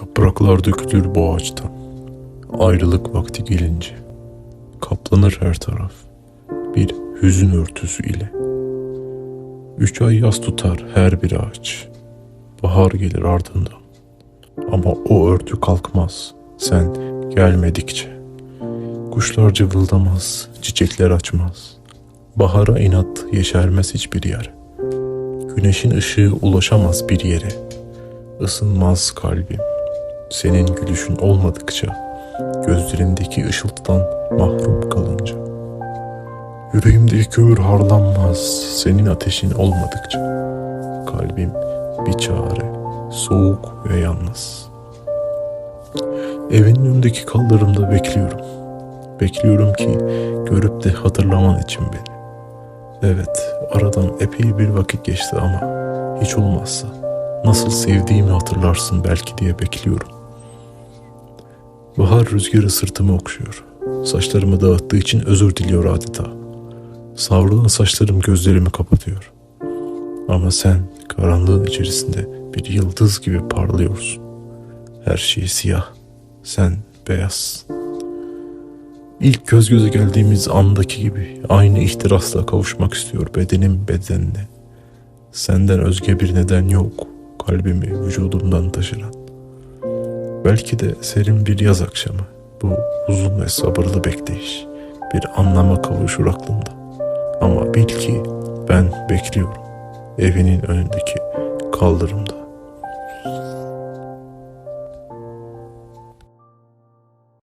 Yapraklar dökülür bu ağaçtan. Ayrılık vakti gelince. Kaplanır her taraf. Bir hüzün örtüsü ile. Üç ay yaz tutar her bir ağaç. Bahar gelir ardından. Ama o örtü kalkmaz sen gelmedikçe. Kuşlar cıvıldamaz, çiçekler açmaz. Bahara inat yeşermez hiçbir yer. Güneşin ışığı ulaşamaz bir yere. Isınmaz kalbim. Senin gülüşün olmadıkça, gözlerindeki ışıltıdan mahrum kalınca. Yüreğimdeki kömür harlanmaz senin ateşin olmadıkça. Kalbim bir çare, soğuk ve yalnız. Evinin önündeki kaldırımda bekliyorum. Bekliyorum ki görüp de hatırlaman için beni. Evet, aradan epey bir vakit geçti ama hiç olmazsa nasıl sevdiğimi hatırlarsın belki diye bekliyorum. Bahar rüzgarı sırtımı okşuyor. Saçlarımı dağıttığı için özür diliyor adeta. Savrulan saçlarım gözlerimi kapatıyor. Ama sen karanlığın içerisinde bir yıldız gibi parlıyorsun. Her şey siyah, sen beyaz. İlk göz göze geldiğimiz andaki gibi aynı ihtirasla kavuşmak istiyor bedenim bedenine. Senden özge bir neden yok kalbimi vücudumdan taşıran. Belki de serin bir yaz akşamı bu uzun ve sabırlı bekleyiş bir anlama kavuşur aklımda. Ama bil ki ben bekliyorum evinin önündeki kaldırımda.